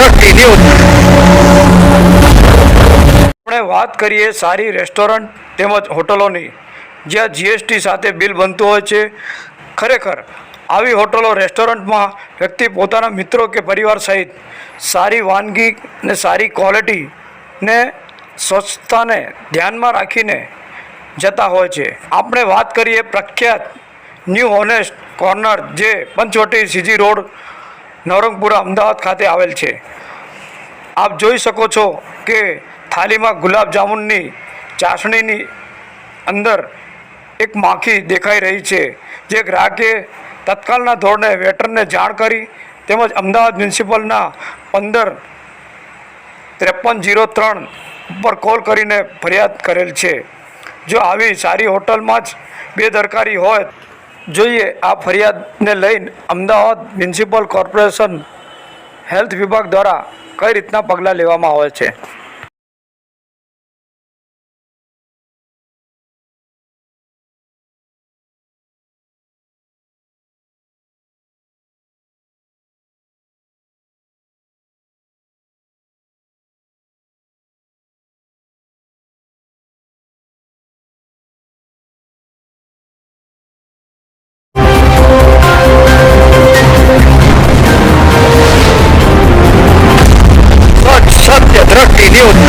સરળથી આપણે વાત કરીએ સારી રેસ્ટોરન્ટ તેમજ હોટલોની, જ્યાં જીએસટી સાથે બિલ બનતું હોય છે. ખરેખર, આવી હોટલો રેસ્ટોરન્ટમાં વ્યક્તિ પોતાના મિત્રો કે પરિવાર સહિત સારી વાનગી ને સારી ક્વોલિટી ને સ્વચ્છતાને ધ્યાનમાં રાખીને જતા હોય છે. આપણે વાત કરીએ પ્રખ્યાત ન્યૂ હોનેસ્ટ કોર્નર જે પંચવટી સીજી રોડ નવરંગપુરા અમદાવાદ ખાતે આવેલ છે. આપ જોઈ શકો છો કે થાળીમાં ગુલાબજાંબુની ચાસણીની અંદર એક માખી દેખાઈ રહી છે. જે ગ્રાહકે તત્કાલના ધોરણે વેટરને જાણ કરી તેમજ અમદાવાદ મ્યુનિસિપલના પંદર ત્રેપન જીરો ત્રણ ઉપર કોલ કરીને ફરિયાદ કરેલ છે. જો આવી સારી હોટલમાં જ બેદરકારી હોય જોઈએ, આ ફરિયાદને લઈને અમદાવાદ મ્યુનિસિપલ કોર્પોરેશન હેલ્થ વિભાગ દ્વારા કઈ રીતના પગલાં લેવામાં આવે છે? 第六。